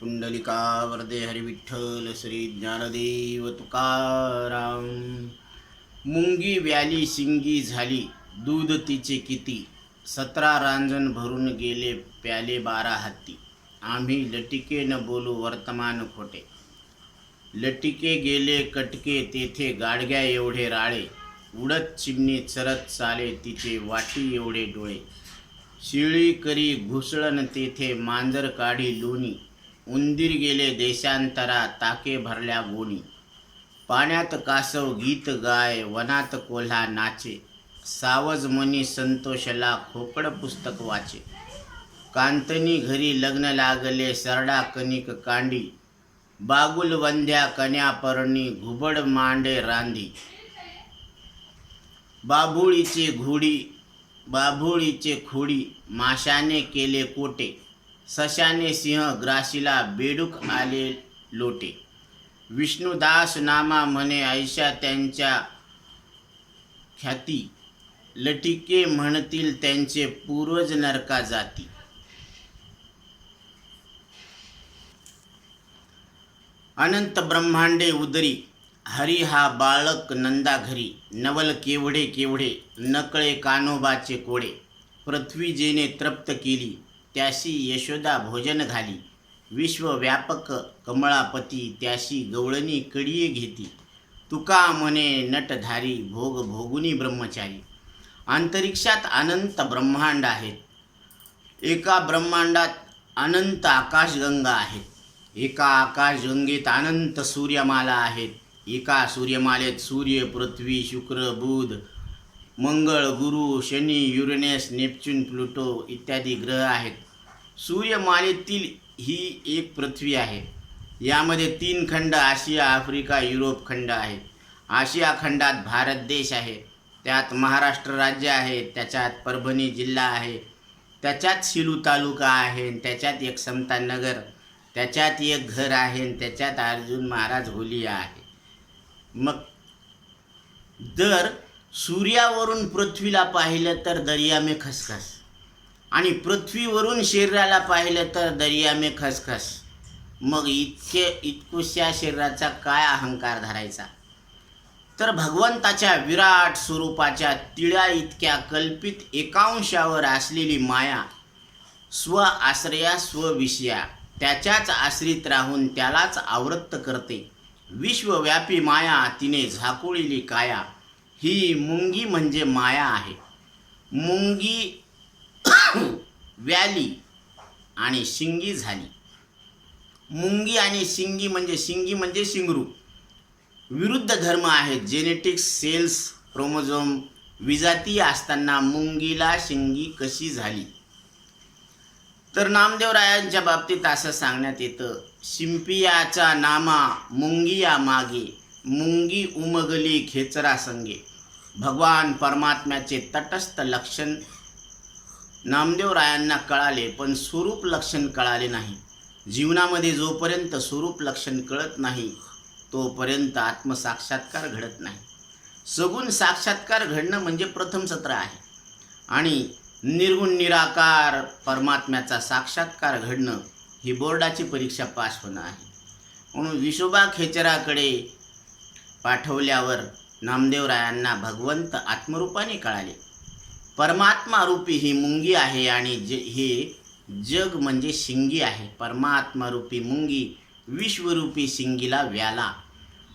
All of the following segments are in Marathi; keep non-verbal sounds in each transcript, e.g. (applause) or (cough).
पुंडलिका वरदे हरिविठ्ठल श्री ज्ञानदेव तुकाराम. मुंगी व्याली शिंगी झाली दूध तिचे किती? सतरा रांजण भरून गेले प्याले बारा हत्ती. आम्ही लटिके न बोलू वर्तमान खोटे. लटिके गेले कटके तेथे गाडग्या एवढे राळे. उडत चिमणी चरत चाले तिचे वाटी एवढे डोळे. शिळी करी घुसळण तेथे मांजर काढी लोणी. उंदीर गेले देशांतरा ताके भरल्या गोणी पाण्यात कासव गीत गाय वनात कोल्हा नाचे. सावज मनी संतोषला खोकड पुस्तक वाचे. कांतनी घरी लग्न लागले सरडा कणिक कांडी. बागुल वंध्या कन्या परणी घुबड मांडे रांधी. बाभुळीचे घोडी बाभुळीचे खोडी माशाने केले कोटे. सशाने सिंह ग्राशीला बेडूक आले लोटे. विष्णुदास नामा म्हणे ऐशा त्यांच्या ख्याती लटिके म्हणतील त्यांचे पूर्वज नरका जाती. अनंत ब्रह्मांडे उदरी हरी हा बाळक नंदा घरी नवल केवढे केवढे नकळे कानोबाचे कोडे पृथ्वी जेने तृप्त केली त्याशी यशोदा भोजन घाली. विश्वव्यापक कमळापती त्याशी गवळणी कडीये घेती. तुका मने नटधारी भोग भोगुनी ब्रह्मचारी. अंतरिक्षात अनंत ब्रह्मांड आहेत. एका ब्रह्मांडात अनंत आकाशगंगा आहेत. एका आकाशगंगेत अनंत सूर्यमाला आहेत. एका सूर्यमालेत सूर्य पृथ्वी शुक्र बुध मंगळ गुरु शनी युरेनस नेपच्यून प्लुटो इत्यादी ग्रह आहेत. सूर्यमालेतील ही एक पृथ्वी आहे. यामध्ये तीन खंड आशिया आफ्रिका युरोप खंड आहे आशिया खंडात भारत देश आहे. त्यात महाराष्ट्र राज्य आहे. त्याच्यात परभणी जिल्हा आहे. त्याच्यात शिलू तालुका आहे त्याच्यात एक समता नगर. त्याच्यात एक घर आहे आणि त्याच्यात अर्जुन महाराज होलिया आहे. मग जर सूर्यावरून पृथ्वीला पाहिलं तर दर्या में खसखस. आणि पृथ्वीवरून शरीराला पाहिलं तर दर्या मे खसखस. मग इतके इतकुशा शरीराचा काय अहंकार धरायचा? तर भगवंताच्या विराट स्वरूपाच्या तिळ्या इतक्या कल्पित एकांशावर असलेली माया स्व आश्रया स्वविषया त्याच्याच आश्रित राहून त्यालाच आवृत्त करते. विश्वव्यापी माया तिने झाकोळलेली काया ही मुंगी म्हणजे माया आहे. मुंगी (coughs) व्याली आणि शिंगी झाली. मुंगी आणि शिंगी म्हणजे शिंगी म्हणजे शिंगरू. विरुद्ध धर्म आहेत जेनेटिक्स सेल्स क्रोमोझोम विजातीय असताना मुंगीला शिंगी कशी झाली? तर नामदेवरायांच्या बाबतीत असं सांगण्यात येतं शिंपियाचा नामा मुंगिया मागे मुंगी उमगली खेचरा संगे. भगवान परमात्म्याचे तटस्थ लक्षण नामदेवरायांना कळाले पण स्वरूप लक्षण कळाले नाही. जीवनामध्ये जोपर्यंत स्वरूप लक्षण कळत नाही तोपर्यंत आत्मसाक्षात्कार घडत नाही. सगुण साक्षात्कार घडणं म्हणजे प्रथम सत्र आहे. आणि निर्गुण निराकार परमात्म्याचा साक्षात्कार घडणं ही बोर्डाची परीक्षा पास होणं आहे. म्हणून विशोबा खेचराकडे पाठवल्यावर नामदेवरायांना भगवंत आत्मरूपाने कळाले. परमात्मा रूपी ही मुंगी आहे आणि ज हे जग म्हणजे शिंगी आहे. परमात्मा रूपी मुंगी विश्वरूपी शिंगीला व्याला.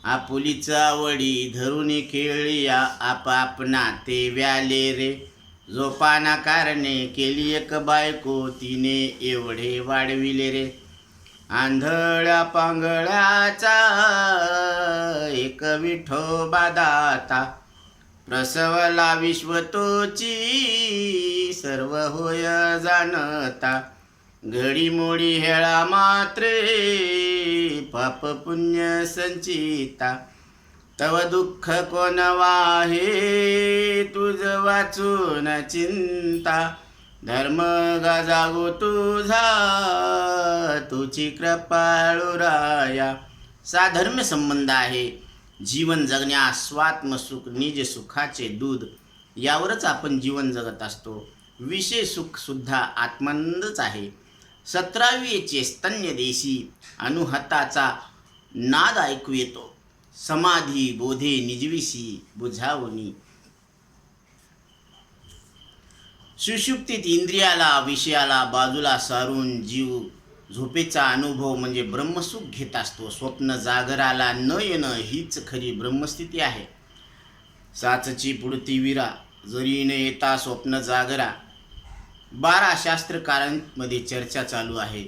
आपुलीचा वडी धरून खेळिया आपापना ते व्याले रे. झोपाना कारणे केली एक बायको तिने एवढे वाढविले रे. आंधळ्या पांगळ्याचा एक विठोबा रसवला विश्वतोची सर्व होय जाणता. घडीमोडी हेळा मात्रे पाप पुण्य संचिता. तव दुःख कोण वाहे तुझ वाचून चिंता. धर्म गाजागो तुझा तुझी कृपाळू राया. साधर्म्य संबंध आहे. जीवन जगण्यास स्वात्मसुख निज सुखाचे दूध. यावरच आपण जीवन जगत असतो. विषय सुखसुद्धा आत्मानंदच आहे. सतरावीचे स्तन्य देशी अनुहताचा नाद ऐकू येतो. समाधी बोधे निजविशी बुझावणी. सुषुप्तीत इंद्रियाला विषयाला बाजूला सारून जीव झोपेचा अनुभव म्हणजे ब्रह्मसुख घेत असतो. स्वप्न जागराला न येणं हीच खरी ब्रह्मस्थिती आहे. साचची पुढती विरा जरी न येता स्वप्न जागरा. बारा शास्त्रकारांमध्ये चर्चा चालू आहे.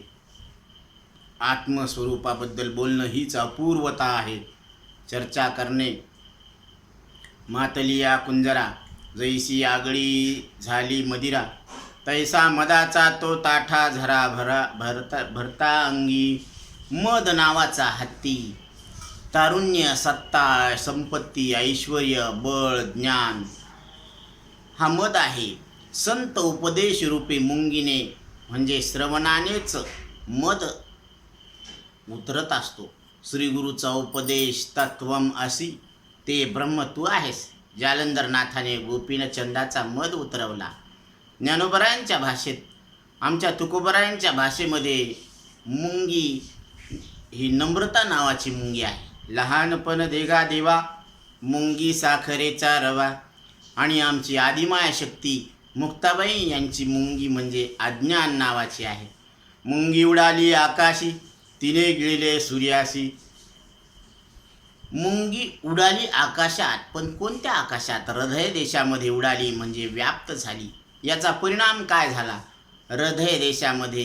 आत्मस्वरूपाबद्दल बोलणं हीच अपूर्वता आहे. चर्चा करणे. मातलिया कुंजरा जैसी आगळी झाली मदिरा. तैसा मदाचा तो ताठा झरा भरा भरता भरता अंगी मद नावाचा हत्ती तारुण्य सत्ता संपत्ती ऐश्वर बळ ज्ञान. हा मद आहे. संत उपदेश रूपी मुंगीने म्हणजे श्रवणानेच मद उतरत असतो. श्रीगुरूचा उपदेश तत्वम असी ते ब्रह्म तू आहेस. जालंधरनाथाने गोपीनचंदाचा मद उतरवला. ज्ञानोबरायांच्या भाषेत आमच्या तुकोबरायांच्या भाषेमध्ये मुंगी ही नम्रता नावाची मुंगी आहे. लहानपण देगा देवा मुंगी साखरेचा रवा. आणि आमची आदिमाया शक्ती मुक्ताबाई यांची मुंगी म्हणजे अज्ञान नावाची आहे. मुंगी उडाली आकाशी तिने गिळले सूर्याशी. मुंगी उडाली आकाशात पण कोणत्या आकाशात? हृदय देशामध्ये उडाली म्हणजे व्याप्त झाली. याचा परिणाम काय झाला? हृदय देशामध्ये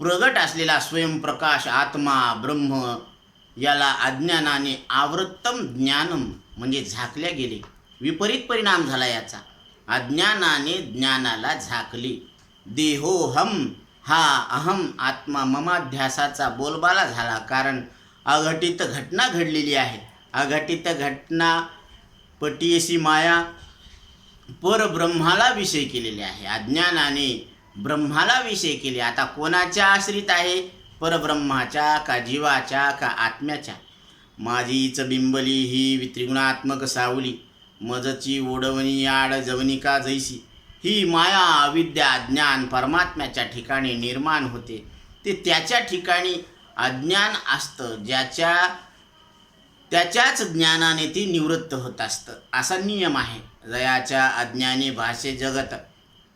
प्रगट असलेला स्वयंप्रकाश आत्मा ब्रह्म याला अज्ञानाने आवृत्तम ज्ञानम म्हणजे झाकल्या गेले. विपरीत परिणाम झाला याचा. अज्ञानाने ज्ञानाला झाकले. देहोहम हा अहम आत्मा ममाध्यासाचा बोलबाला झाला कारण अघटित घटना घडलेली आहे. अघटित घटना पटीयसी माया परब्रह्माला विषय केलेले आहे. अज्ञानाने ब्रह्माला विषय केले. आता कोणाच्या आश्रित आहे? परब्रह्माच्या का जीवाच्या का आत्म्याच्या? माझीच बिंबली ही त्रिगुणात्मक सावली. मजची ओढवणी आड जवनिका जैसी? ही माया अविद्या अज्ञान परमात्म्याच्या ठिकाणी निर्माण होते. ते त्याच्या ठिकाणी अज्ञान असतं. ज्याच्या त्याच्याच ज्ञानाने ती निवृत्त होत असतं. असा नियम आहे. लयाच्या अज्ञानी भाषे जगत.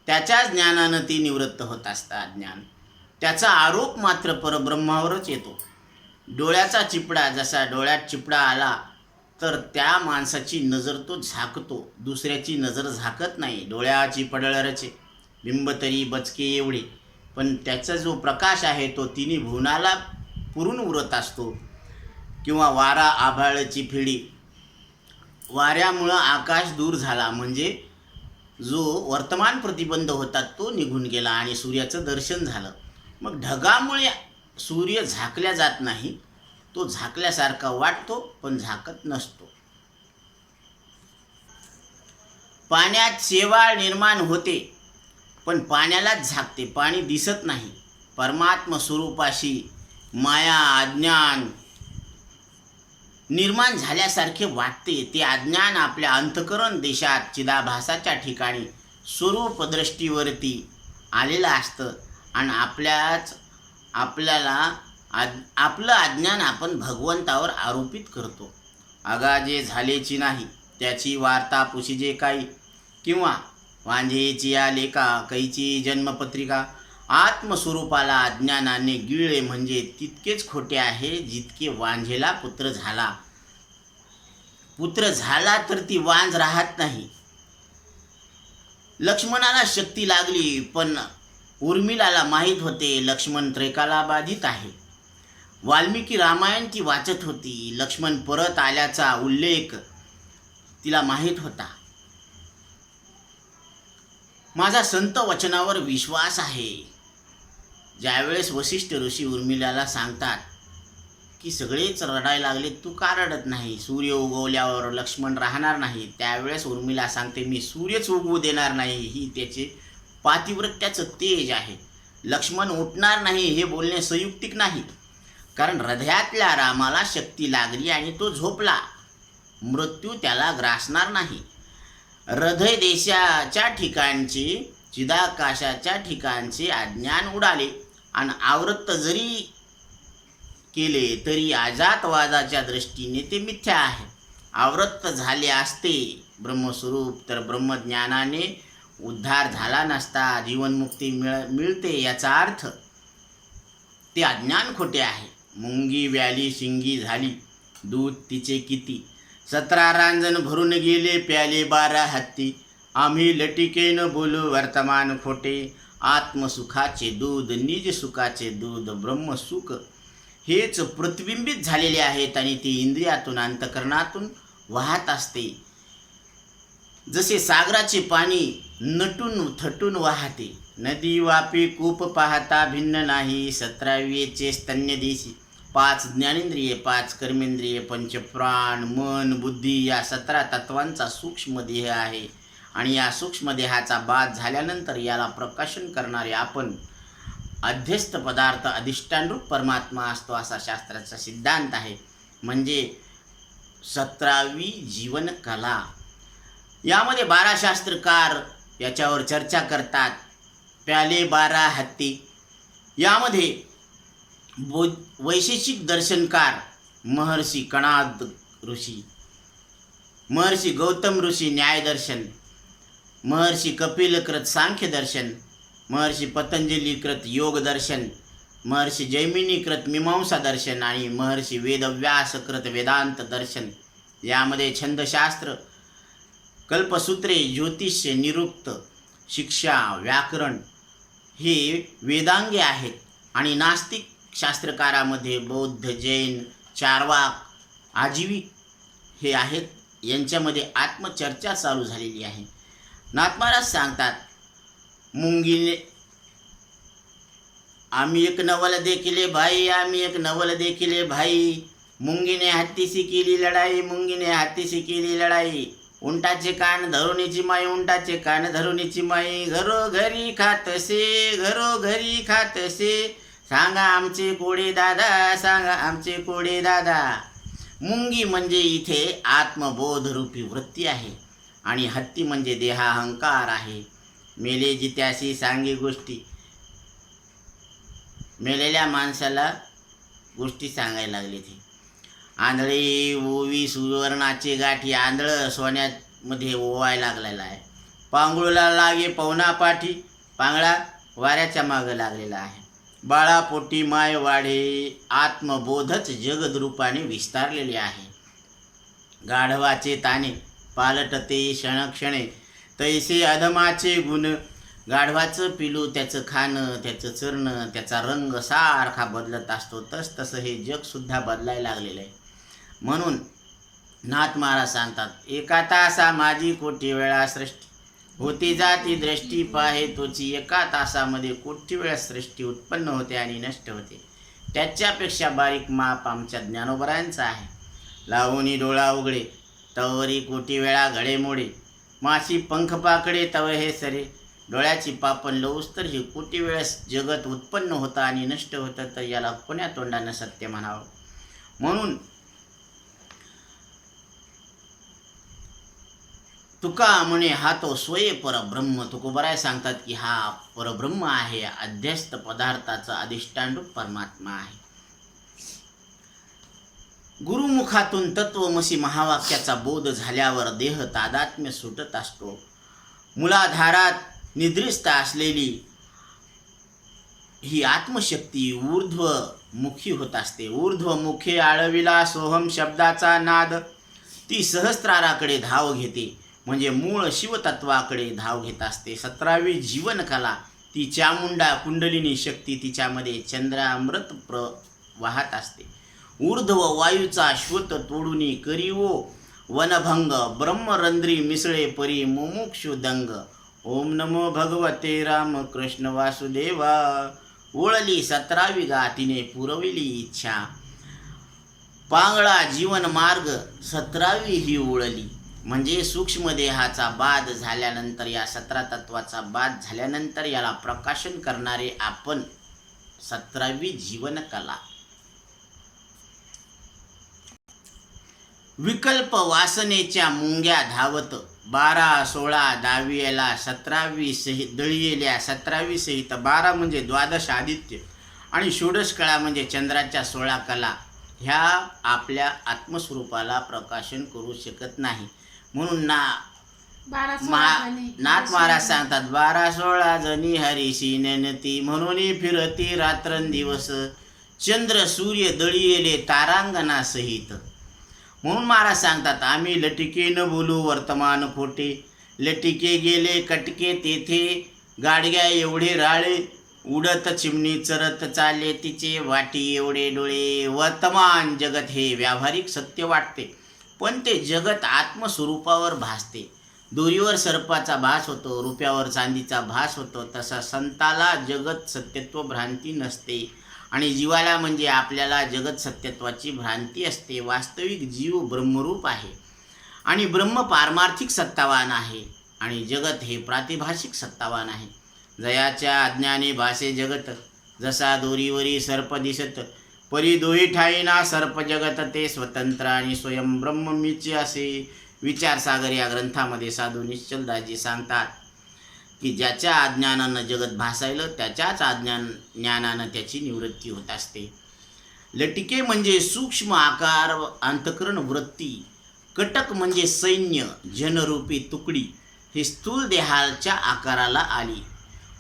त्याच्या ज्ञानानं ती निवृत्त होत असतं अज्ञान. त्याचा आरोप मात्र परब्रह्मावरच येतो. डोळ्याचा चिपडा जसा डोळ्यात चिपडा आला तर त्या माणसाची नजर तो झाकतो. दुसऱ्याची नजर झाकत नाही. डोळ्याची पडळरचे बिंब तरी बचके एवढे. पण त्याचा जो प्रकाश आहे तो तिन्ही भुवनाला पुरून उरत असतो. किंवा वारा आभाळची फिडी. वाऱ्यामुळं आकाश दूर झाला. म्हणजे जो वर्तमान प्रतिबंध होता तो निघून गेला आणि सूर्याचं दर्शन झालं. मग ढगामुळे सूर्य झाकल्या जात नाही तो झाकल्यासारखा वाटतो पण झाकत नसतो. पाण्यात शेवाळ निर्माण होते पण पाण्यालाच झाकते. पाणी दिसत नाही. परमात्म स्वरूपाशी माया अज्ञान निर्माण झाल्यासारखे वाटते ते अज्ञान आपल्या अंतकरण देशात चिदाभासाच्या ठिकाणी स्वरूपदृष्टीवरती आलेलं असतं. आणि आपल्याच आपल्याला आज आपलं अज्ञान आपण भगवंतावर आरोपित करतो. अगाजे झालेची नाही त्याची वार्ता पुशी जे काही किंवा वांझेची या लेखा कैची जन्मपत्रिका आत्मस्वरूपाला अज्ञानाने गिळले म्हणजे तितकेच खोटे आहे जितके वांझेला पुत्र झाला. पुत्र झाला तर ती वांझ राहत नाही. लक्ष्मणाला शक्ती लागली पण उर्मिलाला माहीत होते लक्ष्मण त्रेकाला बाधित आहे. वाल्मिकी रामायण ती वाचत होती. लक्ष्मण परत आल्याचा उल्लेख तिला माहीत होता. माझा संत वचनावर विश्वास आहे. ज्यावेळेस वशिष्ठ ऋषी उर्मिलाला सांगतात की सगळेच रडायला लागले तू का रडत नाही? सूर्य उगवल्यावर लक्ष्मण राहणार नाही. त्यावेळेस उर्मिला सांगते मी सूर्यच उगवू देणार नाही. ही त्याचे पातिव्रत्याचं तेज आहे. लक्ष्मण उठणार नाही हे बोलणे संयुक्तिक नाही. कारण हृदयातल्या रामाला शक्ती लागली आणि तो झोपला. मृत्यू त्याला ग्रासणार नाही. हृदय देशाच्या ठिकाणचे चिदाकाशाच्या ठिकाणचे अज्ञान उडाले. आणि आवृत्त जरी केले तरी आजातवादाच्या दृष्टीने ते मिथ्या आहे. आवृत्त झाले असते ब्रह्मस्वरूप तर ब्रह्मज्ञानाने उद्धार झाला नसता जीवनमुक्ती मिळ मिळते याचा अर्थ ते अज्ञान खोटे आहे. मुंगी व्याली शिंगी झाली. दूध तिचे किती? सतरा रांजण भरून गेले प्याले बारा हत्ती. आम्ही लटिकेन बोलू वर्तमान खोटे. आत्मसुखाचे दूध निज सुखाचे दूध ब्रह्मसुख हेच प्रतिबिंबित झालेले आहेत आणि ते इंद्रियातून अंतकरणातून वाहत असते. जसे सागराचे पाणी नटून थटून वाहते नदी वापी कूप पाहता भिन्न नाही सतरावीचे स्तन्य देशी पाच ज्ञानेंद्रिये पाच कर्मेंद्रिये पंचप्राण मन बुद्धी या सतरा तत्वांचा सूक्ष्म देह आहे. आणि या सूक्ष्म देहाचा बाद झाल्यानंतर याला प्रकाशन करणारे आपण अध्यस्त पदार्थ अधिष्ठानरूप परमात्मा असतो असा शास्त्राचा सिद्धांत आहे. म्हणजे सतरावी जीवन कला यामध्ये बारा शास्त्रकार याच्यावर चर्चा करतात. प्याले बारा हत्ती. यामध्ये बो वैशेषिक दर्शनकार महर्षी कणाद ऋषी महर्षी गौतम ऋषी न्यायदर्शन महर्षी कपिलकृत सांख्य दर्शन महर्षी पतंजलीकृत योग दर्शन महर्षी जैमिनीकृत मीमांसा दर्शन आणि महर्षी वेदव्यासकृत वेदांत दर्शन. यामध्ये छंदशास्त्र कल्पसूत्रे ज्योतिष्य निरुक्त शिक्षा व्याकरण हे वेदांगे आहेत आणि नास्तिक शास्त्रकारामध्ये बौद्ध जैन चारवाक आजीविक हे आहेत. यांच्यामध्ये आत्मचर्चा चालू झालेली आहे. नाथमाराज सांगतात मुंगीने आम्ही एक नवल देखिले भाई आम्ही एक नवल देखिले भाई. मुंगीने हत्तीशी केली लढाई मुंगीने हत्तीशी केली लढाई. उंटाचे कान धरुणीची माई उंटाचे कान धरुणीची माई. घरोघरी खातसे घरोघरी खातसे. सांगा आमचे कोडे दादा सांगा आमचे कोडे दादा. मुंगी म्हणजे इथे आत्मबोध रूपी वृत्ती आहे. आणि हत्ती म्हणजे देहा अहंकार आहे. मेले जित्याशी सांगे गोष्टी मेलेल्या माणसाला गोष्टी सांगायला लागले ते. आंधळे ओवी सुवर्णाचे गाठी आंधळं सोन्यामध्ये ओवायला लागलेला आहे. पांगळूला लागे पवना पाठी पांगळा वाऱ्याच्या मागं लागलेला आहे. बाळापोटी माय वाढे आत्मबोधच जगद्रूपाने विस्तारलेले आहे. गाढवाचे ताने पालटते क्षणक्षणे. तैसे अधमाचे गुण. गाढवाचं पिलू त्याचं खाणं त्याचं चरणं त्याचा रंग सारखा बदलत असतो. तस तसं हे जगसुद्धा बदलायला लागलेलं आहे. म्हणून नाथ महाराज सांगतात एका तासा माझी कोटी वेळा सृष्टी. होती जाती दृष्टी पाहे तोची. एका तासामध्ये कोटी वेळा सृष्टी उत्पन्न होते आणि नष्ट होते. त्याच्यापेक्षा बारीक माप आमच्या ज्ञानोबरांचा आहे. लावणी डोळा उघडे. तवरी कोटी वेळा घडेमोडे. माशी पंख पाकडे तव हे सरे. डोळ्याची पापण लवूस तर ही कोटी वेळेस जगत उत्पन्न होतं आणि नष्ट होतं तर याला कोण्या तोंडानं सत्य म्हणावं? म्हणून तुका म्हणे हा तो स्वय परब्रह्म. तुकोबराय सांगतात की हा परब्रह्म आहे अध्यस्त पदार्थाचा अधिष्ठानरूप परमात्मा आहे. गुरुमुखातून तत्वमसी महावाक्याचा बोध झाल्यावर देह तादात्म्य सुटत असतो. मुलाधारात निद्रिस्त असलेली ही आत्मशक्ती ऊर्ध्वमुखी होत असते. ऊर्ध्वमुखे आळविला सोहम शब्दाचा नाद. ती सहस्राराकडे धाव घेते म्हणजे मूळ शिवतत्वाकडे धाव घेत असते. सतरावी जीवनकला. ती चामुंडा कुंडलिनी शक्ती तिच्यामध्ये चंद्रामृत प्र वाहत असते. ऊर्ध्व वायूचा श्वत तोडुनी करीवो. वनभंग ब्रह्मरंध्री मिसळे परी मुमुक्षु दंग. ओम नमो भगवते राम कृष्ण वासुदेवा. ओळली सतरावी गा तिने पुरविली इच्छा. पांगळा जीवन मार्ग सतरावी ही ओळली. म्हणजे सूक्ष्म देहाचा बाद झाल्यानंतर या सतरा तत्वाचा बाद झाल्यानंतर याला प्रकाशन करणारे आपण सतरावी जीवनकला. विकल्प वासनेच्या मुंग्या धावत बारा सोळा दहावीला सतरावी सहित दळीयेल्या सतरावी सहित बारा म्हणजे द्वादश आदित्य आणि षोडश कळा म्हणजे चंद्राच्या सोळा कला. ह्या आपल्या आत्मस्वरूपाला प्रकाशन करू शकत नाही. म्हणून ना महा. नाथ महाराज सांगतात बारा सोळा जणी हरीशी ननती म्हणून फिरती रात्रंदिवस. चंद्र सूर्य दळीयेले तारांगणा सहित. म्हणून महाराज सांगतात आम्ही लटिके न बोलू वर्तमान खोटे. लटिके गेले कटके तेथे. गाडग्या एवढे राळे. उडत चिमणी चरत चालले तिचे वाटी एवढे डोळे. वर्तमान जगत हे व्यावहारिक सत्य वाटते. पण ते जगत आत्मस्वरूपावर भासते. दोरीवर सर्पाचा भास होतो रुपयावर चांदीचा भास होतो. तसा संताला जगत सत्यत्व भ्रांती नसते. आणि जीवाला म्हणजे आपल्याला जगत सत्यत्वाची भ्रांती असते. वास्तविक जीव ब्रह्मरूप आहे. आणि ब्रह्म पारमार्थिक सत्तावान आहे. आणि जगत हे प्रातिभाषिक सत्तावान आहे. जयाच्या अज्ञाने भाषे जगत जसा दोरीवरी सर्प दिसत परी दोही ठाईना सर्प जगत ते स्वतंत्र आणि स्वयं ब्रह्म मीचे असे विचारसागर या ग्रंथामध्ये साधू निश्चलदाजी सांगतात. की ज्याच्या अज्ञानानं जगत भासायलं त्याच्याच अज्ञान ज्ञानानं त्याची निवृत्ती होत असते. लटिके म्हणजे सूक्ष्म आकार अंतकरण वृत्ती कटक म्हणजे सैन्य जनरूपी तुकडी ही स्थूल देहाच्या आकाराला आली.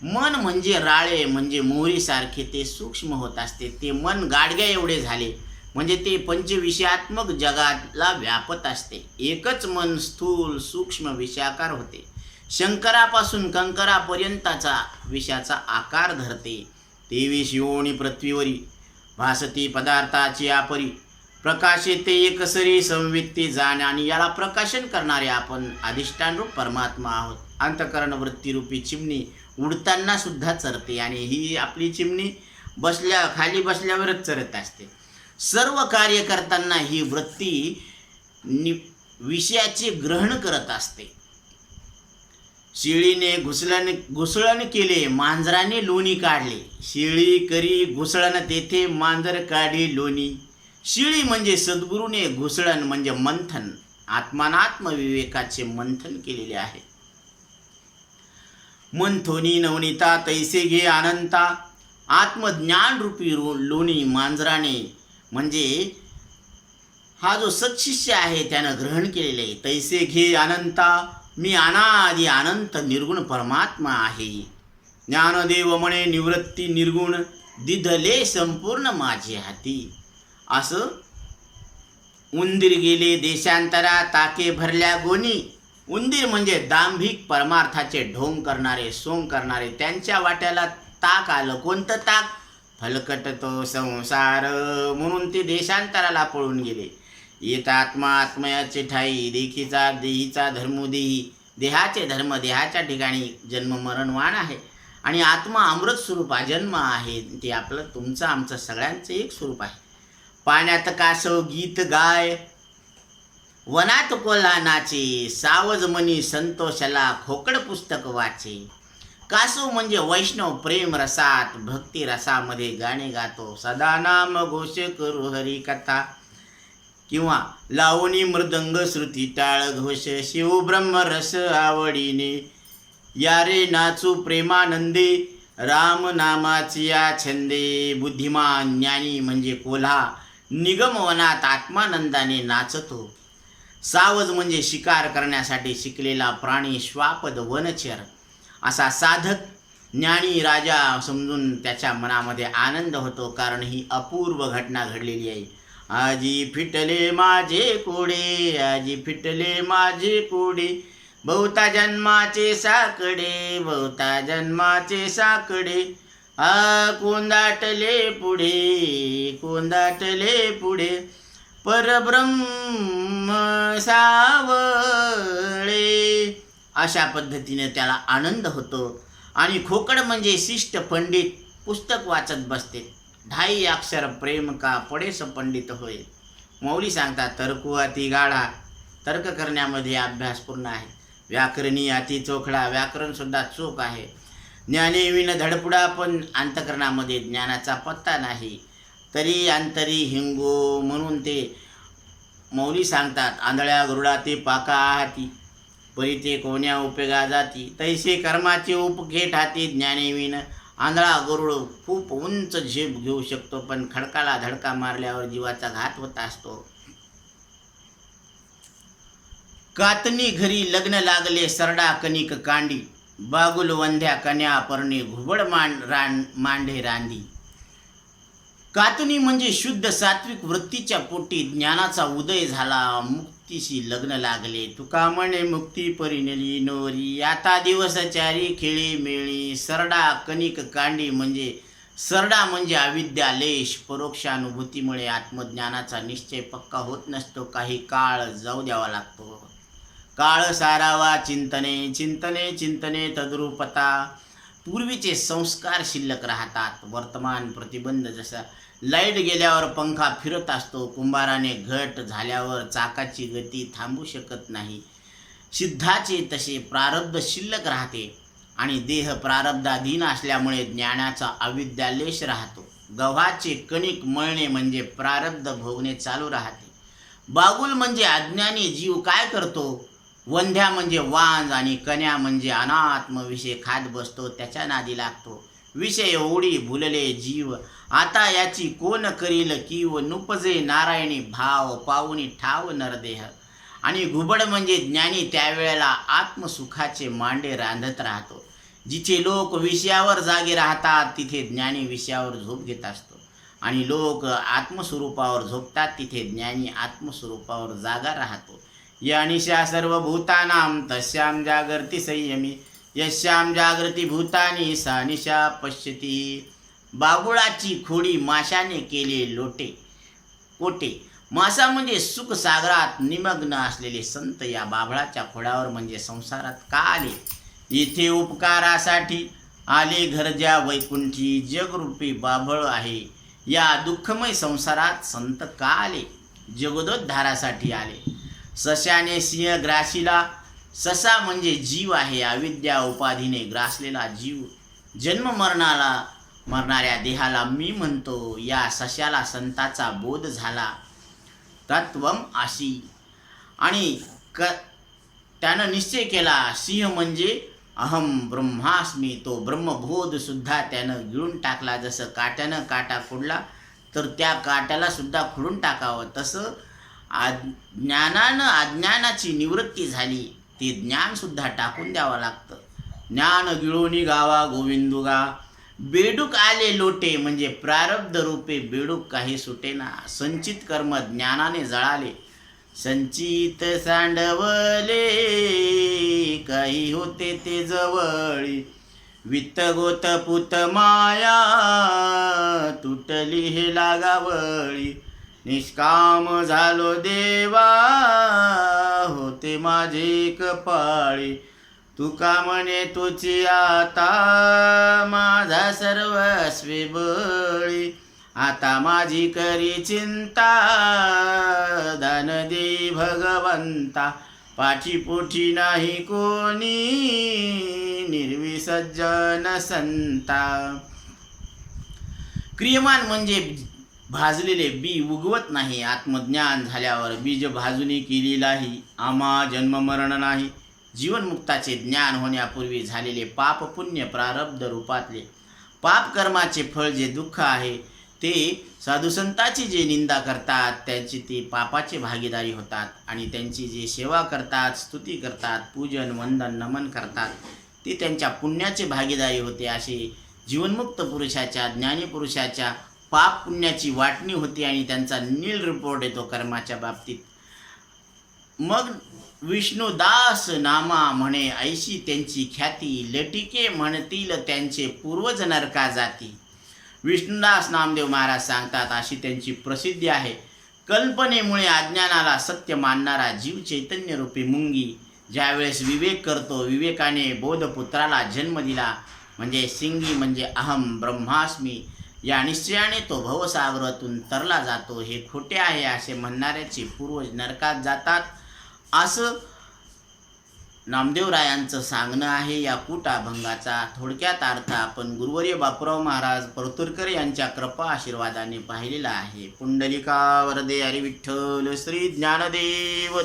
मन म्हणजे राळे म्हणजे मोहरीसारखे ते सूक्ष्म होत असते. ते मन गाडग्या एवढे झाले म्हणजे ते पंचविषयात्मक जगाला व्यापत असते. एकच मन स्थूल सूक्ष्म विषयाकार होते. शंकरापासून कंकरापर्यंतचा विषयाचा आकार धरते. तेवीस योनी पृथ्वीवरी भासती पदार्थाची आपरी प्रकाशे ते एकसरी संवित्ती जाण आणि याला प्रकाशन करणारे आपण अधिष्ठानरूप परमात्मा आहोत. अंतकरण वृत्तीरूपी चिमणी उडताना सुद्धा चरते आणि ही आपली चिमणी बसल्या खाली बसल्यावरच चरत असते. सर्व कार्य करताना ही वृत्ती नि विषयाचे ग्रहण करत असते. शिळीने घुसळण घुसळण केले मांजराने लोणी काढले. शिळी करी घुसळण तेथे मांजर काढी लोणी. शिळी म्हणजे सद्गुरूने घुसळण म्हणजे मंथन. आत्मानात्म विवेकाचे मंथन केलेले आहे. मंथोनी नवनीता तैसे घे अनंता. आत्मज्ञान रूपी रो लोणी मांजराने. म्हणजे हा जो सत्शिष्य आहे त्यानं ग्रहण केलेले आहे. तैसे घे अनंता. मी अनादि अनंत निर्गुण परमात्मा आहे. ज्ञानदेव म्हणे निवृत्ती निर्गुण दिधले संपूर्ण माझे हाती. असं उंदीर गेले देशांतरा ताके भरल्या गोनी उंदीर म्हणजे दांभिक परमार्थाचे ढोंग करणारे सोंग करणारे. त्यांच्या वाट्याला ताक आलं. कोणतं ताक? फलकट तो संसार. म्हणून ते देशांतराला पळून गेले. येत आत्मा आत्मयाचे ठाई देखीचा देहीचा धर्मोदेही देहाचे धर्म देहाच्या ठिकाणी जन्म मरणवाण आहे. आणि आत्मा अमृत स्वरूप जन्म आहे. ते आपलं तुमचं आमचं सगळ्यांचं एक स्वरूप आहे. पाण्यात कासव गीत गाय वनात कोल्हा नाचे सावज मनी संतोषाला खोकड पुस्तक वाचे. कासव म्हणजे वैष्णव प्रेम रसात भक्ती रसामध्ये गाणे गातो. सदा नाम घोष करू हरी कथा. किंवा लावणी मृदंग श्रुती टाळ घोष शिवब्रह्म रस आवडीने. यारे नाचू प्रेमानंदे राम नामाची या छंदे. बुद्धिमान ज्ञानी म्हणजे कोल्हा निगमवनात आत्मानंदाने नाचतो. सावज म्हणजे शिकार करण्यासाठी शिकलेला प्राणी श्वापद वनचर. असा साधक ज्ञानी राजा समजून त्याच्या मनामध्ये आनंद होतो कारण ही अपूर्व घटना घडलेली आहे. आजी फिटले माझे कोडे आजी फिटले माझे कोडे. बहुता जन्माचे साकडे बहुता जन्माचे साकडे. आ कोंदाटले पुढे कोंदाटले पुढे. परब्रह्म सावळे. अशा पद्धतीने त्याला आनंद होतो. आणि खोकड म्हणजे शिष्ट पंडित पुस्तक वाचत बसते. ढाई अक्षर प्रेम का पडेस पंडित होय? मौली सांगतात तर्कू अति गाढा. तर्क करण्यामध्ये अभ्यास पूर्ण आहे. व्याकरणी अति चोखडा व्याकरणसुद्धा चोख आहे. ज्ञाने विन धडपुडा पण अंतकरणामध्ये ज्ञानाचा पत्ता नाही. तरी अंतरी हिंगो म्हणून ते मौली सांगतात आंधळ्या गरुडा ते पाका हाती परी ते कोण्या उपयोगा जाती? तैसे कर्माचे उपघेट हाती ज्ञानेविन आंधळा गरुड खूप उंच झेप घेऊ शकतो पण खडकाला धडका मारल्यावर जीवाचा घात होत असतो. कातनी घरी लग्न लागले सरडा कणिक कांडी. बागुल वंध्या कन्या परणे घुबड मांड रान मांडे रांदी कातनी म्हणजे शुद्ध सात्विक वृत्तीच्या पोटी ज्ञानाचा उदय झाला तिशी लग्न लागले. तुका म्हणे मुक्ती परिणली नोरी. आता दिवसचारी खेळी मेळी. सरडा कणिक कांडी म्हणजे सरडा म्हणजे अविद्या लेश परोक्षानुभूतीमुळे आत्मज्ञानाचा निश्चय पक्का होत नसतो. काही काळ जाऊ द्यावा लागतो. काळ सारावा चिंतने चिंतने चिंतने तद्रुपता. पूर्वीचे संस्कार शिल्लक राहतात. वर्तमान प्रतिबंध जसा लाइट गेल्यावर पंखा फिरत असतो. कुंभाराने घट झाल्यावर चाकाची गती थांबू शकत नाही. सिद्धाचे तसे प्रारब्ध शिल्लक राहते आणि देह प्रारब्धाधीन असल्यामुळे ज्ञानाचा अविद्यालेश राहतो. गव्हाचे कणिक मळणे म्हणजे प्रारब्ध भोगणे चालू राहते. बागुल म्हणजे अज्ञानी जीव काय करतो? वंध्या म्हणजे वांज आणि कन्या म्हणजे अनात्मविषयी खात बसतो त्याच्या नादी लागतो. विषय ओढी भुलले जीव. आता याची कोण करील कीव? नुपजे नारायणी भाव पाहुणी ठाव नरदेह. आणि घुबड म्हणजे ज्ञानी त्यावेळेला आत्मसुखाचे मांडे रांधत राहतो. जिथे लोक विषयावर जागे राहतात तिथे ज्ञानी विषयावर झोप घेत असतो. आणि लोक आत्मस्वरूपावर झोपतात तिथे ज्ञानी आत्मस्वरूपावर जागा राहतो. या निशा सर्वभूतानां तस्यां जागर्ती संयमी. यश्याम जागृती भूतानी सा निशा पश्यती. बागुळाची खोडी माशाने केले लोटे. कोटे. मासा म्हणजे सुखसागरात निमग्न असलेले संत या बाभळाच्या खोडावर म्हणजे संसारात का आले? येथे उपकारासाठी आले घरज्या वैकुंठी जगरूपी बाभळ आहे. या दुःखमय संसारात संत का आले? जगदोद्धारासाठी आले. सशाने सिंह ग्रासीला ससा म्हणजे जीव आहे. अविद्या उपाधीने ग्रासलेला जीव. जन्म मरणाला मरणाऱ्या देहाला मी म्हणतो या सशाला संताचा बोध झाला. तत्वम अशी. आणि क त्यानं निश्चय केला सिंह म्हणजे अहम ब्रह्मास्मी. तो ब्रह्मबोधसुद्धा त्यानं गिळून टाकला. जसं काट्यानं काटा फोडला तर त्या काट्याला सुद्धा खुडून टाकावं. तसं ज्ञानानं अज्ञानाची निवृत्ती झाली. ते ज्ञानसुद्धा टाकून द्यावं लागतं. ज्ञान गिळोनी गावा गोविंदुगा. बेडूक आले लोटे म्हणजे प्रारब्ध रूपे बेडूक काही सुटेना संचित कर्म ज्ञानाने जळाले. संचित सांडवले काही होते ते जवळी. वित्त गोत पुत माया तुटली हे लागावळी. निष्काम झालो देवा होते माझे कपाळी तुका म्हणे तुझी आता माझा सर्वस्वी बळी. आता माझी करी चिंता दान दे भगवंता. पाठीपोठी नाही कोणी निर्विसज्जन संता. क्रियमान म्हणजे भाजलेले बी उगवत नाही. आत्मज्ञान झाल्यावर बीज भाजूनी केलेलाही आम्हा जन्ममरण नाही. जीवनमुक्ताचे ज्ञान होण्यापूर्वी झालेले पाप पुण्य प्रारब्ध रूपातले. पाप कर्माचे फळ जे दुःख आहे ते साधुसंताची जे निंदा करतात त्यांची ते पापाचे भागीदारी होतात आणि त्यांची जे सेवा करतात स्तुती करतात पूजन वंदन नमन करतात ते त्यांच्या पुण्याचे भागीदारी होते असे जीवनमुक्त पुरुषाच्या ज्ञानी पुरुषाच्या पाप पुण्याची वाटणी होती आणि त्यांचा नील रिपोर्ट येतो कर्माच्या बाबतीत. मग विष्णुदास नामा म्हणे ऐशी त्यांची ख्याती लटिके म्हणतील त्यांचे पूर्वज नरका जाती? विष्णुदास नामदेव महाराज सांगतात अशी त्यांची प्रसिद्धी आहे. कल्पनेमुळे अज्ञानाला सत्य मानणारा जीव चैतन्य रूपी मुंगी ज्यावेळेस विवेक करतो विवेकाने बोधपुत्राला जन्म दिला. म्हणजे सिंगी म्हणजे अहम ब्रह्मास्मी. या निश्चयाने तो भवसागरातून तरला जातो. हे खोटे आहे असे म्हणणाऱ्याचे पूर्वज नरकात जातात. असं नामदेवरायांचं सांगणं आहे. या कुटाभंगाचा थोडक्यात अर्थ आपण गुरुवर्य बापूराव महाराज परतुरकर यांच्या कृपा आशीर्वादाने पाहिलेला आहे. पुंडलिका वरदे हरी विठ्ठल श्री ज्ञानदेव